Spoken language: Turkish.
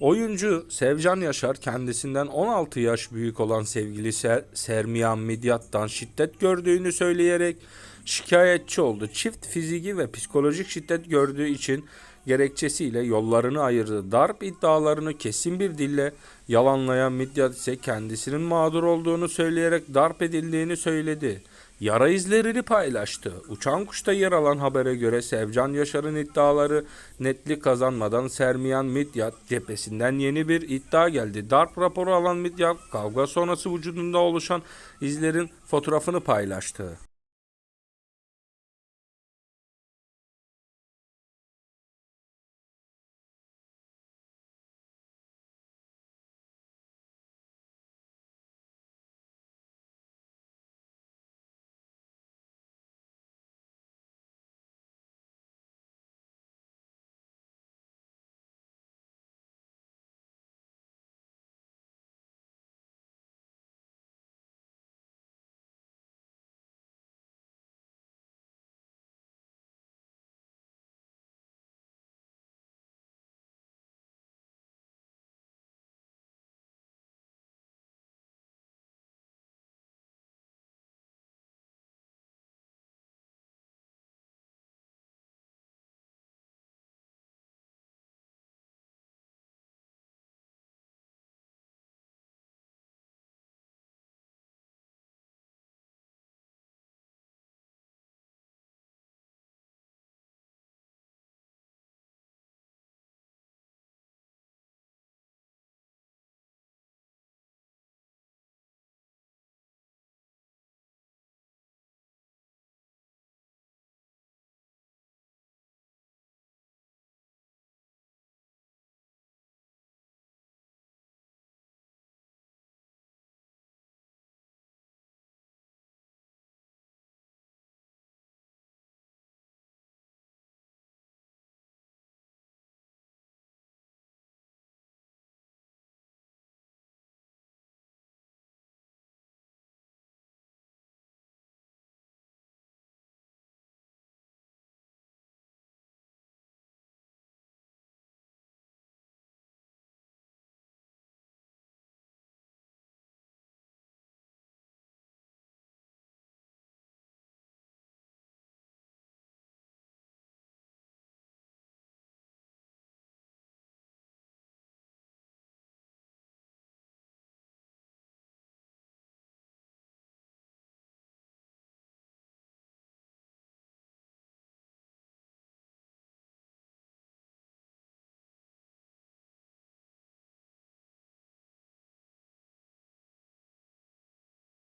Oyuncu Sevcan Yaşar kendisinden 16 yaş büyük olan sevgili Ser- Sermiyan Midyat'tan şiddet gördüğünü söyleyerek şikayetçi oldu. Çift fiziki ve psikolojik şiddet gördüğü için gerekçesiyle yollarını ayırdı. Darp iddialarını kesin bir dille yalanlayan Midyat ise kendisinin mağdur olduğunu söyleyerek darp edildiğini söyledi. Yara izlerini paylaştı. Uçan Kuş'ta yer alan habere göre Sevcan Yaşar'ın iddiaları netlik kazanmadan Sermiyan Midyat cephesinden yeni bir iddia geldi. Darp raporu alan Midyat kavga sonrası vücudunda oluşan izlerin fotoğrafını paylaştı.